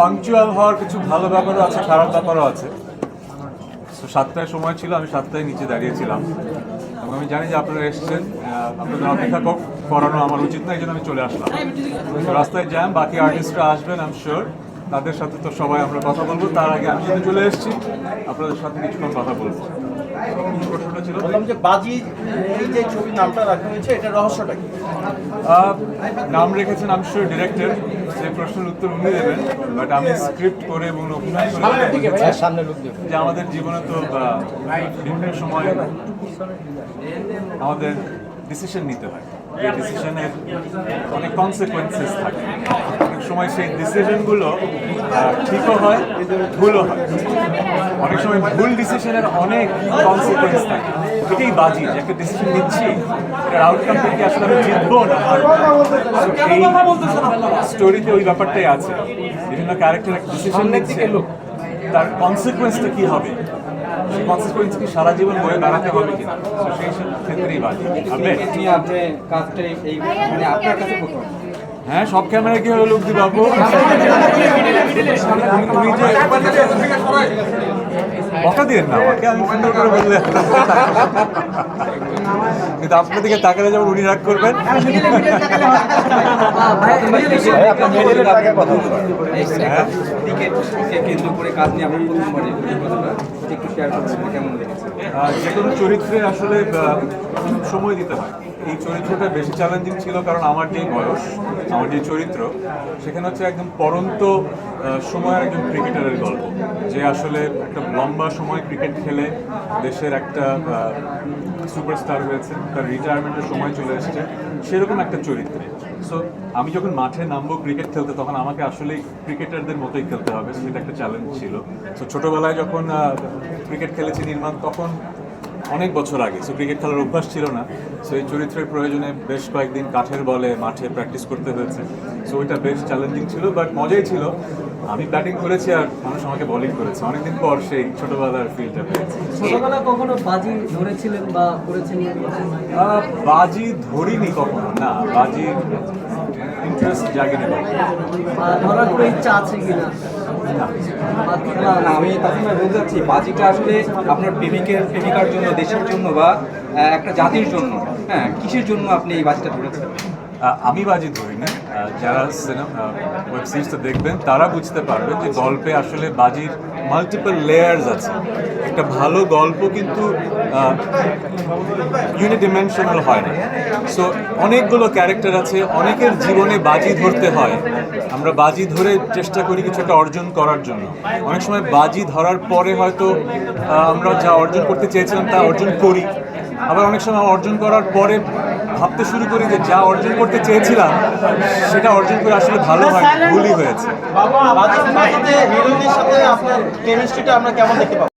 Punctual হওয়ার কিছু ভালো ব্যাপারও আছে, খারাপ ব্যাপারও আছে। সাতটায় সময় ছিল, আমি সাতটায় নিচে দাঁড়িয়েছিলাম। এবং আমি জানি যে আপনারা এসছেন আপনাদের অপেক্ষা করানো আমার উচিত না, এই জন্য আমি চলে আসলাম। রাস্তায় জ্যাম বাকি আর্টিস্টরা আসবেন আমি শিওর তাদের সাথে তো সবাই আমরা কথা বলব। তার আগে আমি যদি চলে এসেছি। আপনাদের সাথে কিছুক্ষণ কথা বলব। কি প্রশ্নটা ছিল বললাম যে বাজি এই যে ছবির নামটা রাখা হয়েছে এটা রহস্যটা কি? নাম রেখেছেন আমি শিওর ডিরেক্টর সেই প্রশ্নের উত্তর উনি দেবেন বাট আমি স্ক্রিপ্ট করে এবং অভিনয় করে সামনে যে আমাদের জীবনে তো বিভিন্ন সময় আমাদের ডিসিশন নিতে হয়। এই ডিসিশনের অনেক কনসিকোয়েন্সেস থাকে। সময় সেই ডিসিশনগুলো ঠিকও হয় ভুলও হয়। অনেক সময় ভুল ডিসিশনের অনেক কনসিকোয়েন্স থাকে। এটাই বাজি যে একটা ডিসিশন নিচ্ছি এটার আউটকাম থেকে আসলে আমি জিতবো না এই স্টোরিতে ওই ব্যাপারটাই আছে। বিভিন্ন ক্যারেক্টার একটা ডিসিশন নিচ্ছে তার কনসিকুয়েন্সটা কি হবে? সেই কনসিকুয়েন্স কি সারা জীবন বয়ে বেড়াতে হবে কিনা? তো সেই সব ক্ষেত্রেই বাজি। আপনি কাজটা এই এই- মানে আপনার কাছে প্রথম। হ্যাঁ সব ক্যামেরা কি হলো লুকদি বাবু উনি যে বকা দিয়ে না আমাকে আমি সুন্দর করে বললে। কিন্তু আপনার দিকে তাকালে যেমন উনি রাগ করবেন। হ্যাঁ। যে কোনো চরিত্রে আসলে সময় দিতে হয়। এই চরিত্রটা বেশি চ্যালেঞ্জিং ছিল কারণ আমার যে বয়স, আমার যে চরিত্র, সেখানে হচ্ছে একদম পরন্ত সময়ের একজন ক্রিকেটারের গল্প। যে আসলে একটা লম্বা সময় ক্রিকেট খেলে দেশের একটা সুপারস্টার হয়েছে, তার রিটায়ারমেন্টের সময় চলে এসেছে, সেরকম একটা চরিত্রে। সো আমি যখন মাঠে নামবো ক্রিকেট খেলতে, তখন আমাকে আসলে ক্রিকেটারদের মতোই খেলতে হবে, সেটা একটা চ্যালেঞ্জ ছিল। তো ছোটবেলায় যখন ক্রিকেট খেলেছি নির্মাণ, তখন অনেক বছর আগে। সো ক্রিকেট খেলার অভ্যাস ছিল না। সো এই চরিত্রের প্রয়োজনে বেশ কয়েকদিন কাঠের বলে মাঠে প্র্যাকটিস করতে হয়েছে। সো ওইটা বেশ চ্যালেঞ্জিং ছিল বাট মজাই ছিল। আমি ব্যাটিং করেছি আর মানুষ আমাকে বোলিং করেছে। অনেকদিন পর সেই ছোটবেলার ফিলটা পেয়েছি। ছোটবেলা কখনো বাজি ধরেছিলেন বা করেছেন? বাজি ধরিনি কখনো না। বাজি ইন্টারেস্ট ধরার কোনো ইচ্ছা আছে কিনা না। না আমি বলতে চাচ্ছি বাজিটা আসলে আপনার প্রেমিকের প্রেমিকার জন্য দেশের জন্য বা একটা জাতির জন্য হ্যাঁ কিসের জন্য আপনি এই বাজিটা ধরেছেন আমি বাজি ধরি না। যারা সিনেমা ওয়েব সিরিজটা দেখবেন, তারা বুঝতে পারবেন যে গল্পে আসলে বাজির মাল্টিপল লেয়ার্স আছে। একটা ভালো গল্প কিন্তু ইউনিডিমেনশনাল হয় না। সো অনেকগুলো ক্যারেক্টার আছে, অনেকের জীবনে বাজি ধরতে হয়। আমরা বাজি ধরে চেষ্টা করি কিছু একটা অর্জন করার জন্য। অনেক সময় বাজি ধরার পরে হয়তো আমরা যা অর্জন করতে চেয়েছিলাম তা অর্জন করি। আবার অনেক সময় অর্জন করার পরে ভাবতে শুরু করি যে যা অর্জন করতে চেয়েছিলাম, সেটা অর্জন করে আসলে ভালো হয়, ভুলই হয়েছে। বাবা সাথে আপনার কেমিস্ট্রিটা আমরা কেমন দেখতে পাবো?